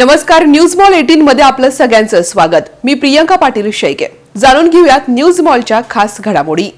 नमस्कार news mall eighteen मध्ये आपलं सगळ्यांचं स्वागत. मी प्रियंका पाटील शेळके. जाणून घेऊयात न्यूज मॉलच्या खास घडामोडी.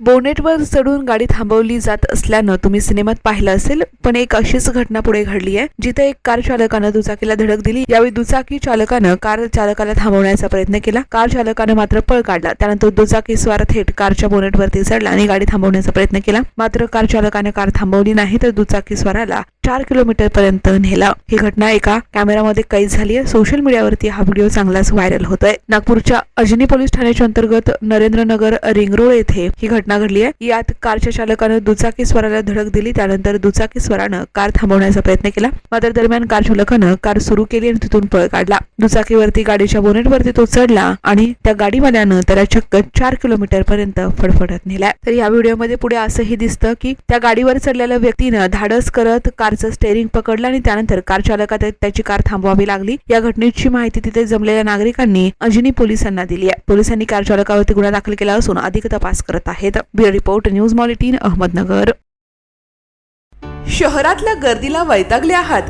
बोनेटवर चढून गाडी थांबवली जात असल्यानं तुम्ही सिनेमात पाहिलं असेल पण एक अशीच घटना पुढे घडली आहे जिथे एक कार चालकानं दुचाकीला धडक दिली. यावेळी दुचाकी चालकानं कार चालकाला थांबवण्याचा प्रयत्न केला. कार चालकानं मात्र पळ काढला. त्यानंतर दुचाकी स्वार थेट कारच्या बोनेटवरती चढला आणि गाडी थांबवण्याचा प्रयत्न केला. मात्र कार चालकाने कार थांबवली नाही तर दुचाकी स्वाराला चार किलोमीटर पर्यंत नेला. ही घटना एका कॅमेरामध्ये कैद झाली आहे. सोशल मीडियावरती हा व्हिडिओ चांगलाच व्हायरल होतोय. नागपूरच्या अजनी पोलीस ठाण्याच्या अंतर्गत नरेंद्रनगर रिंग रोड येथे ही घटना घडली आहे. यात कारच्या चालकानं दुचाकी स्वराला धडक दिली. त्यानंतर दुचाकी स्वरानं कार थांबवण्याचा प्रयत्न केला. मात्र दरम्यान कार चालकानं कार सुरू केली आणि तिथून पळ काढला. दुचाकीवरती गाडीच्या बोनेटवरती तो चढला आणि त्या गाडीवाल्यानं त्याला चक्क चार किलोमीटर पर्यंत फडफडत नेला तर या व्हिडिओमध्ये पुढे असंही दिसतं की त्या गाडीवर चढलेल्या व्यक्तीनं धाडस करत कार कारचं स्टेअरिंग पकडलं आणि त्यानंतर कार चालकात त्याची कार थांबवावी लागली. या घटनेची माहिती तिथे जमलेल्या नागरिकांनी अजिनी पोलिसांना दिली आहे. पोलिसांनी कार चालकावरती गुन्हा दाखल केला असून अधिक तपास करत आहेत. ब्युरो रिपोर्ट न्यूज मॉलिटीन अहमदनगर. शहरातल्या गर्दीला वैतागले आहात.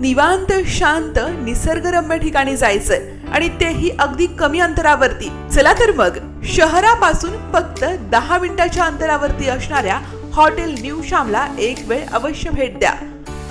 निवांत शांत निसर्गरम्य ठिकाणी जायचंय आणि तेही अगदी कमी अंतरावरती. चला तर मग शहरापासून फक्त दहा मिनिटाच्या अंतरावरती असणाऱ्या हॉटेल न्यू श्यामला एक वेळ अवश्य भेट द्या.